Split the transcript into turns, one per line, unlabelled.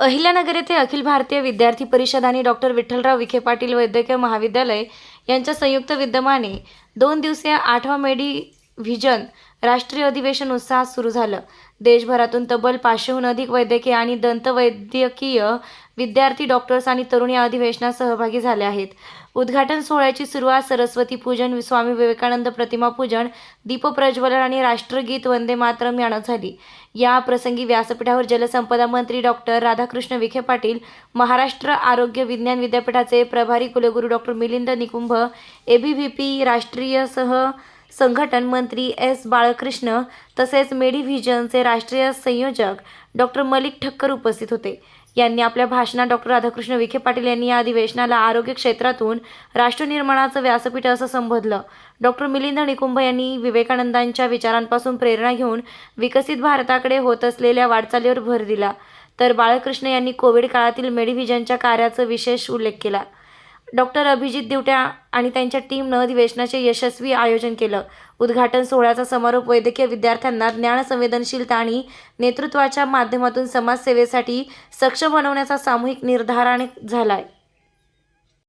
अहिल्यानगर येथे अखिल भारतीय विद्यार्थी परिषद आणि डॉक्टर विठ्ठलराव विखे पाटील वैद्यकीय महाविद्यालय यांच्या संयुक्त विद्यमाने दोन दिवसीय आठवा मेडी व्हिजन राष्ट्रीय अधिवेशन उत्साहात सुरू झालं. देशभरातून तब्बल पाचशेहून अधिक वैद्यकीय आणि दंतवैद्यकीय विद्यार्थी डॉक्टर्स आणि तरुण या अधिवेशनात सहभागी झाले आहेत. उद्घाटन सोहळ्याची सुरुवात सरस्वती पूजन स्वामी विवेकानंद प्रतिमा पूजन दीपप्रज्वलन आणि राष्ट्रगीत वंदे मातरम यानं झाली. या प्रसंगी व्यासपीठावर जलसंपदा मंत्री डॉक्टर राधाकृष्ण विखे पाटील महाराष्ट्र आरोग्य विज्ञान विद्यापीठाचे प्रभारी कुलगुरू डॉक्टर मिलिंद निकुंभ एबीव्हीपी राष्ट्रीय सह संघटन मंत्री एस बाळकृष्ण तसेच मेडिव्हिजनचे राष्ट्रीय संयोजक डॉक्टर मलिक ठक्कर उपस्थित होते. यांनी आपल्या भाषणात डॉक्टर राधाकृष्ण विखे पाटील यांनी या अधिवेशनाला आरोग्य क्षेत्रातून राष्ट्रनिर्माणाचं व्यासपीठ असं संबोधलं. डॉक्टर मिलिंद निकुंभ यांनी विवेकानंदांच्या विचारांपासून प्रेरणा घेऊन विकसित भारताकडे होत असलेल्या वाटचालीवर भर दिला. तर बाळकृष्ण यांनी कोविड काळातील मेडिव्हिजनच्या कार्याचा विशेष उल्लेख केला. डॉक्टर अभिजित दिवट्या आणि त्यांच्या टीमनं अधिवेशनाचे यशस्वी आयोजन केलं. उद्घाटन सोहळ्याचा समारोप वैद्यकीय विद्यार्थ्यांना ज्ञान संवेदनशीलता आणि नेतृत्वाच्या माध्यमातून समाजसेवेसाठी सक्षम बनवण्याचा सामूहिक निर्धाराने झालाय.